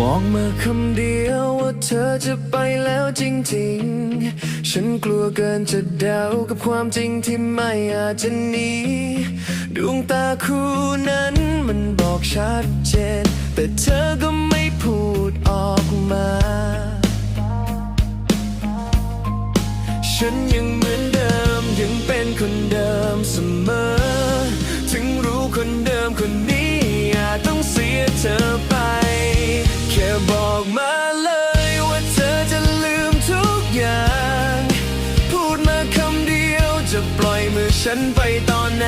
บอกมาคำเดียวว่าเธอจะไปแล้วจริงๆ ฉันกลัวเกินจะเดากับความจริงที่ไม่อาจจะหนีดวงตาคู่นั้นมันบอกชัดเจน แต่เธอก็ไม่พูดออกมา ฉันยังเหมือนเดิมยังเป็นคนเดิมเสมอ ถึงรู้คนเดิมคนนี้ ฉันไปตอนไหน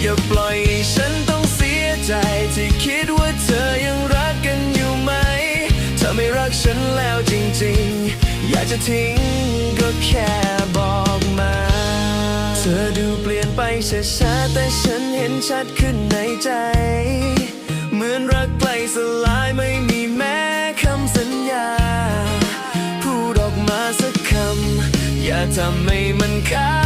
อย่าปล่อยฉันต้องเสียใจที่คิดว่าเธอยังรักกันอยู่ไหมถ้าไม่รักฉันแล้วจริงๆ อยากจะทิ้งก็แค่บอกมา เธอดูเปลี่ยนไปช้าๆแต่ฉันเห็นชัดขึ้นในใจ เหมือนรักใกลสลายไม่มีแม้คำสัญญา พูดออกมาสักคำ อย่าทำให้มันค้างคา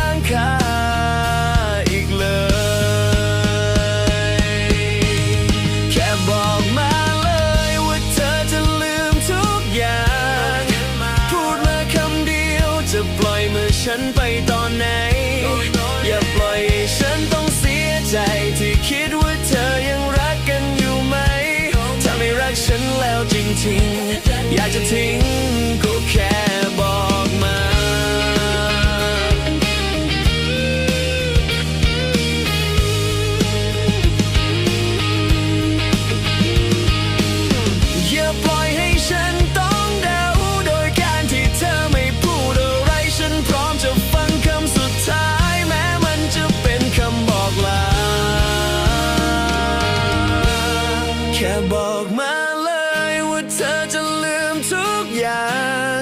ล่อยมือฉันไปตอนไหน อย่าปล่อยให้ฉันต้องเสียใจที่คิดว่าเธอยังรักกันอยู่ไหม ถ้าไม่รักฉันแล้วจริงๆ อยากจะทิ้ง เธอจะลืมทุกอย่าง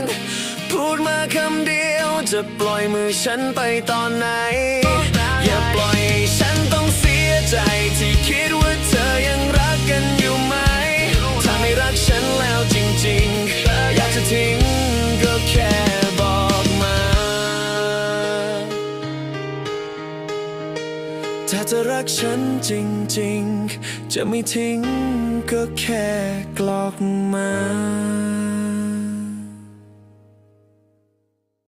พูดมาคำเดียวจะปล่อยมือฉันไปตอนไหน อย่าปล่อยฉัน ถ้าจะรักฉันจริง ๆ จะไม่ทิ้งก็แค่กลอกมา